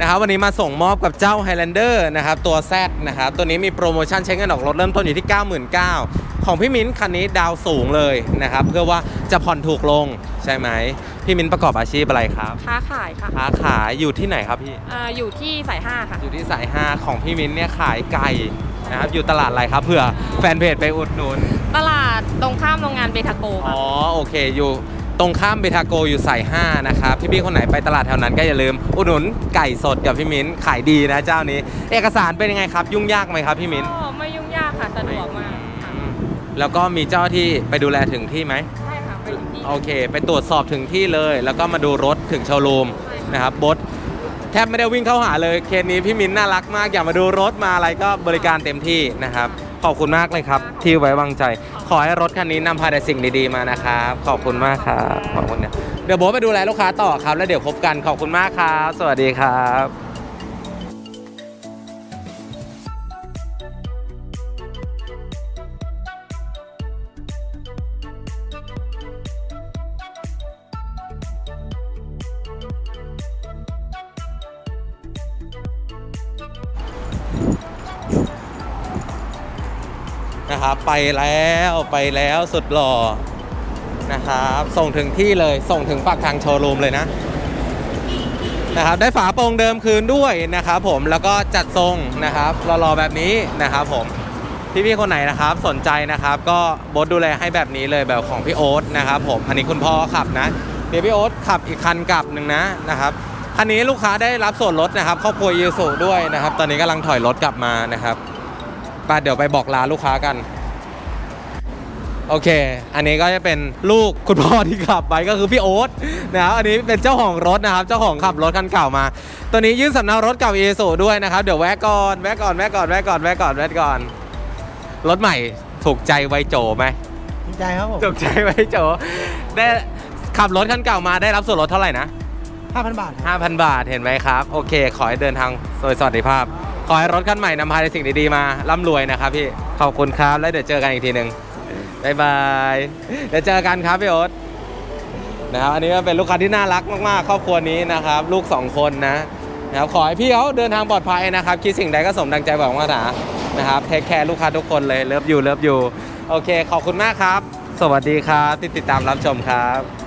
นะครับวันนี้มาส่งมอบกับเจ้า Highlander นะครับตัว Z นะครับตัวนี้มีโปรโมชั่นใช้เงินออกรถเริ่มต้นอยู่ที่ 99,000ของพี่มิ้นท์คันนี้ดาวสูงเลยนะครับเพื่อว่าจะผ่อนถูกลงใช่ไหมพี่มิ้นท์ประกอบอาชีพอะไรครับค้าขายค่ะค้าขายอยู่ที่ไหนครับพี่อ่าอยู่ที่สายห้าค่ะ อยู่ที่สาย 5 ของพี่มิ้นท์เนี่ยขายไก่นะครับอยู่ตลาดอะไรครับเผื่อแฟนเพจไปอุดหนุน ตลาดตรงข้ามโรงงานเบทาโกอ๋ค่ะอโอเคอยู่ ตรงข้ามเบทาโกอยู่สาย5นะครับพี่ๆคนไหนไปตลาดแถวนั้นก็อย่าลืม อุดหนุนไก่สดกับพี่มิ้นขายดีนะเจ้านี้ เอกสารเป็นยังไงครับ ยุ่งยากไหมครับพี่มิ้นก็ไม่ยุ่งยากค่ะสะดวกมากค่ะอืมแล้วก็มีเจ้าที่ไปดูแลถึงที่ไหมใช่ค่ะไปถึงที่โอเค ไปตรวจสอบถึงที่เลย แล้วก็มาดูรถถึงโชว์รูมนะครับบดแทบไม่ได้วิ่งเข้าหาเลยเคสนี้พี่มิ้นน่ารักมากอยากมาดูรถมาอะไรก็บริการเต็มที่นะครับ ขอบคุณมากเลยครับ ที่ไว้วางใจ ขอให้รถคันนี้นำพาแต่สิ่งดีๆมานะครับ ขอบคุณมากครับขอบคุณเนี่ยเดี๋ยวโบ๊ทไปดูแลลูกค้าต่อครับ แล้วเดี๋ยวพบกันขอบคุณมากครับ สวัสดีครับ นะครับไปแล้วไปแล้วสุดหล่อนะครับส่งถึงที่เลยส่งถึงปากทางโชว์รูมเลยนะนะครับได้ฝาโปร่งเดิมคืนด้วยนะครับผมแล้วก็จัดทรงนะครับรอๆแบบนี้นะครับผมพี่ๆคนไหนนะครับสนใจนะครับก็บดดูแลให้แบบนี้เลยแบบของพี่โอ๊ตนะครับผมอันนี้คุณพ่อขับนะเดี๋ยวพี่โอ๊ตขับอีกคันกลับหนึ่งนะนะครับคันนี้ลูกค้าได้รับส่วนลดนะครับครอบครัวยูสุด้วยนะครับ ตอนนี้กำลังถอยรถกลับมานะครับ ไปเดี๋ยวไปบอกลาลูกค้ากัน โอเค อันนี้ก็จะเป็นลูกคุณพ่อที่ขับไปก็คือพี่โอ๊ตนะครับอันนี้เป็นเจ้าของรถนะครับ เจ้าของขับรถคันเก่ามา ตัวนี้ยื่นสำเนารถเก่าเอโซด้วยนะครับ เดี๋ยวแวะก่อนแวะก่อนแวะก่อนแวะก่อนแวะก่อนแวะก่อน รถใหม่ถูกใจไวโจไหมดีใจครับผมถูกใจไวโจ ได้ขับรถคันเก่ามาได้รับส่วนลดเท่าไหร่นะ5,000 บาทครับ5,000 บาทเห็นไหมครับ โอเค ขอให้เดินทางโดยสวัสดิภาพ ขอให้รถคันใหม่นำพาในสิ่งดีๆมาร่ำรวยนะครับพี่ ขอบคุณครับ แล้วเดี๋ยวเจอกันอีกทีหนึ่งบายบาย เดี๋ยวเจอกันครับพี่โอ๊ตนะครับ อันนี้ก็เป็นลูกค้าที่น่ารักมากๆ ครอบครัวนี้นะครับ ลูก 2 คนนะนะครับ ขอให้พี่เขาเดินทางปลอดภัยนะครับ คิดสิ่งใดก็สมดังใจหวังว่าถานะครับ เทคแคร์ลูกค้าทุกคนเลย เลิฟอยู่ เลิฟอยู่ โอเค ขอบคุณมากครับ สวัสดีครับ ติดติดตามรับชมครับ